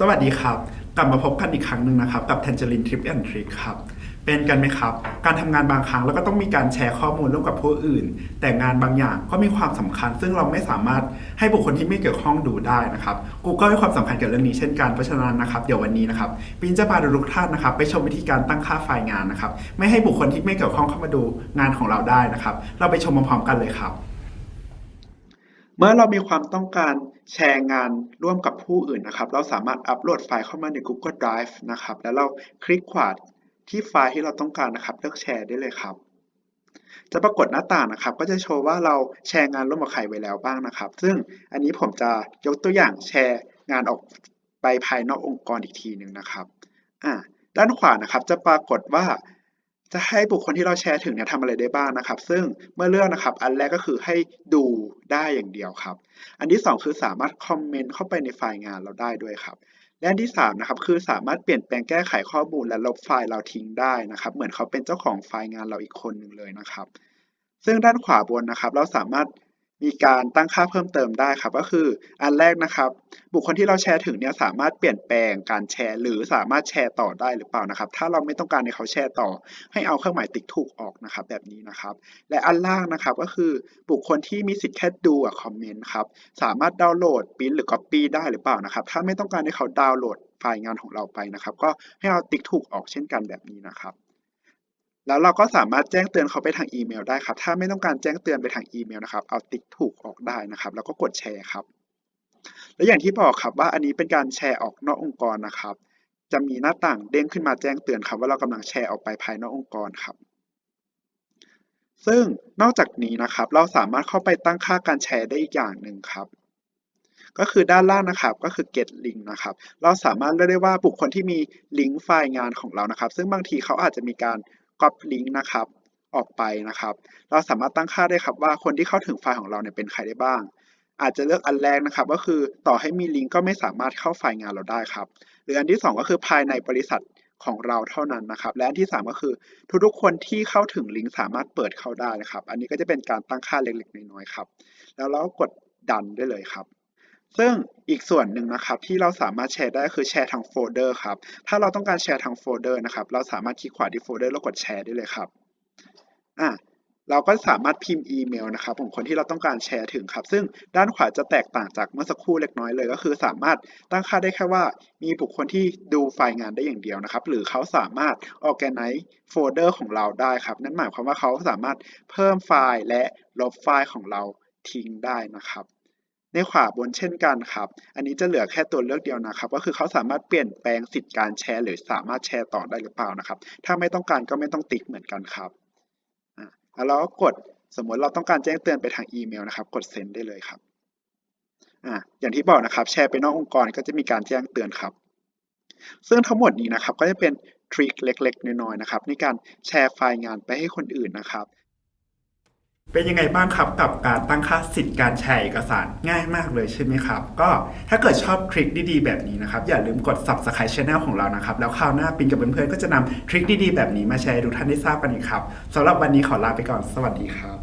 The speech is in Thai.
สวัสดีครับ กลับมาพบกันอีกครั้งหนึ่งนะครับ กับ Tangerine Trip and Trick ครับ เป็นกันไหมครับ การทำงานบางครั้งเราก็ต้องมีการแชร์ข้อมูลร่วมกับผู้อื่น แต่งานบางอย่างก็มีความสำคัญ ซึ่งเราไม่สามารถให้บุคคลที่ไม่เกี่ยวข้องดูได้นะครับ Google ให้ความสำคัญกับเรื่องนี้เช่นกันเพราะฉะนั้นนะครับเดี๋ยววันนี้นะครับปินจะพาทุกท่านนะครับ ไปชมวิธีการตั้งค่าไฟล์งานนะครับ ไม่ให้บุคคลที่ไม่เกี่ยวข้องเข้ามาดูงานของเราได้นะครับ เราไปชมพร้อมๆกันเลยครับ เมื่อเรามีความต้องการแชร์งานร่วมกับผู้อื่นนะครับ เราสามารถอัปโหลดไฟล์เข้ามาใน Google Drive นะครับ แล้วเราคลิกขวาที่ไฟล์ที่เราต้องการนะครับ เลือกแชร์ได้เลยครับ จะปรากฏหน้าต่างนะครับ ก็จะโชว์ว่าเราแชร์งานร่วมกับใครไว้แล้วบ้างนะครับ ซึ่งอันนี้ผมจะยกตัวอย่างแชร์งานออกไปภายนอกองค์กรอีกทีหนึ่งนะครับอ่าด้านขวานะครับจะปรากฏว่า จะให้บุคคลที่เราแชร์ถึงเนี่ยทำอะไรได้บ้างนะครับ ซึ่งเมื่อเลือกนะครับ อันแรกก็คือให้ดูได้อย่างเดียวครับ อันที่สองคือสามารถคอมเมนต์เข้าไปในไฟล์งานเราได้ด้วยครับ และอันที่สามนะครับคือสามารถเปลี่ยนแปลงแก้ไขข้อมูลและลบไฟล์เราทิ้งได้นะครับ เหมือนเขาเป็นเจ้าของไฟล์งานเราอีกคนหนึ่งเลยนะครับ ซึ่งด้านขวาบนนะครับ เราสามารถ มีการตั้งค่าเพิ่มเติมได้ครับ ก็คืออันแรกนะครับ บุคคลที่เราแชร์ถึงเนี่ยสามารถเปลี่ยนแปลงการแชร์ หรือสามารถแชร์ต่อได้หรือเปล่านะครับ ถ้าเราไม่ต้องการให้เขาแชร์ต่อ ให้เอาเครื่องหมายติ๊กถูกออกนะครับ แบบนี้นะครับ และอันล่างนะครับก็คือบุคคลที่มีสิทธิ์แค่ดูกับคอมเมนต์ครับสามารถดาวน์โหลดปริ้นหรือ Copy ได้หรือเปล่านะครับ ถ้าไม่ต้องการให้เขาดาวน์โหลดไฟล์งานของเราไปนะครับ ก็ให้เอาติ๊กถูกออกเช่นกันแบบนี้นะครับ แล้วเราก็สามารถแจ้งเตือนเขาไปทางอีเมลได้ครับ ถ้าไม่ต้องการแจ้งเตือนไปทางอีเมลนะครับ เอาติ๊กถูกออกได้นะครับ แล้วก็กดแชร์ครับ และอย่างที่บอกครับว่าอันนี้เป็นการแชร์ออกนอกองค์กรนะครับ จะมีหน้าต่างเด้งขึ้นมาแจ้งเตือนครับ ว่าเรากำลังแชร์ออกไปภายนอกองค์กรครับ ซึ่งนอกจากนี้นะครับ เราสามารถเข้าไปตั้งค่าการแชร์ได้อีกอย่างหนึ่งครับก็คือด้านล่างนะครับก็คือ get link นะครับ เราสามารถเลือกได้ว่าบุคคลที่มีลิงก์ไฟล์งานของเรานะครับ ซึ่งบางทีเขาอาจจะมีการ copy link นะครับออกไปนะครับ เราสามารถตั้งค่าได้ครับว่าคนที่เข้าถึงไฟล์ของเราเนี่ยเป็นใครได้บ้าง อาจจะเลือกอันแรกนะครับ ก็คือต่อให้มีลิงก์ก็ไม่สามารถเข้าไฟล์งานเราได้ครับ หรืออันที่สองก็คือภายในบริษัทของเราเท่านั้นนะครับ และอันที่สามก็คือ ทุกๆคนที่เข้าถึงลิงก์สามารถเปิดเข้าได้นะครับ อันนี้ก็จะเป็นการตั้งค่าเล็กๆน้อยๆครับ แล้วเรากดดันได้เลยครับ ซึ่งอีกส่วนหนึ่งนะครับที่เราสามารถแชร์ได้ก็คือแชร์ทางโฟลเดอร์ครับถ้าเราต้องการแชร์ทางโฟลเดอร์นะครับเราสามารถคลิกขวาที่โฟลเดอร์แล้วกดแชร์ได้เลยครับอะเราก็สามารถพิมพ์อีเมลนะครับของคนที่เราต้องการแชร์ถึงครับ ซึ่งด้านขวาจะแตกต่างจากเมื่อสักครู่เล็กน้อยเลย ก็คือสามารถตั้งค่าได้แค่ว่า มีบุคคลที่ดูไฟล์งานได้อย่างเดียวนะครับ หรือเขาสามารถ organize โฟลเดอร์ของเราได้ครับ นั่นหมายความว่าเขาสามารถเพิ่มไฟล์และลบไฟล์ของเราทิ้งได้นะครับ ในขวาบนเช่นกันครับ อันนี้จะเหลือแค่ตัวเลือกเดียวนะครับ ก็คือเขาสามารถเปลี่ยนแปลงสิทธิ์การแชร์ หรือสามารถแชร์ต่อได้หรือเปล่านะครับ ถ้าไม่ต้องการก็ไม่ต้องติ๊กเหมือนกันครับอะแล้วเราก็กดสมมติเราต้องการแจ้งเตือนไปทางอีเมลนะครับ กดเซ็นได้เลยครับอะอย่างที่บอกนะครับ แชร์ไปนอกองค์กรก็จะมีการแจ้งเตือนครับ ซึ่งทั้งหมดนี้นะครับก็จะเป็นทริคเล็กๆ น้อยๆนะครับในการแชร์ไฟล์งานไปให้คนอื่นนะครับ เป็นยังไงบ้างครับกับการตั้งค่าสิทธิ์การแชร์เอกสารง่ายมากเลยใช่ไหมครับ ก็ถ้าเกิดชอบทริคดีๆแบบนี้นะครับ อย่าลืมกด subscribe channel ของเรานะครับ แล้วคราวหน้าปิงกับเพื่อนๆก็จะนำทริคดีๆแบบนี้มาแชร์ให้ทุกท่านได้ทราบกันอีกครับสำหรับวันนี้ขอลาไปก่อนสวัสดีครับ